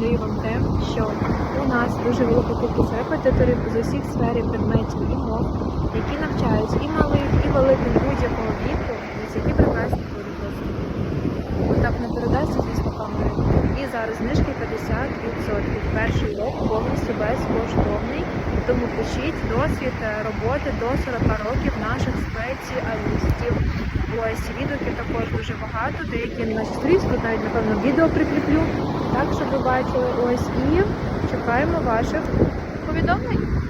важливим тим, що у нас дуже велика кількість репетиторів з усіх сферів предметів і мов, які навчають і малих, і великих будь-якого віку, які прекрасно будуть Так не передасться звісно камери. І зараз знижки 50% перший рік повністю безкоштовний. Тому пишіть досвід е, роботи до 40 років наших спеціалістів. Ось відгуків також дуже багато, деякі на стрічку, навіть напевно відео прикріплю, так щоб ви бачили. Ось і чекаємо ваших повідомлень.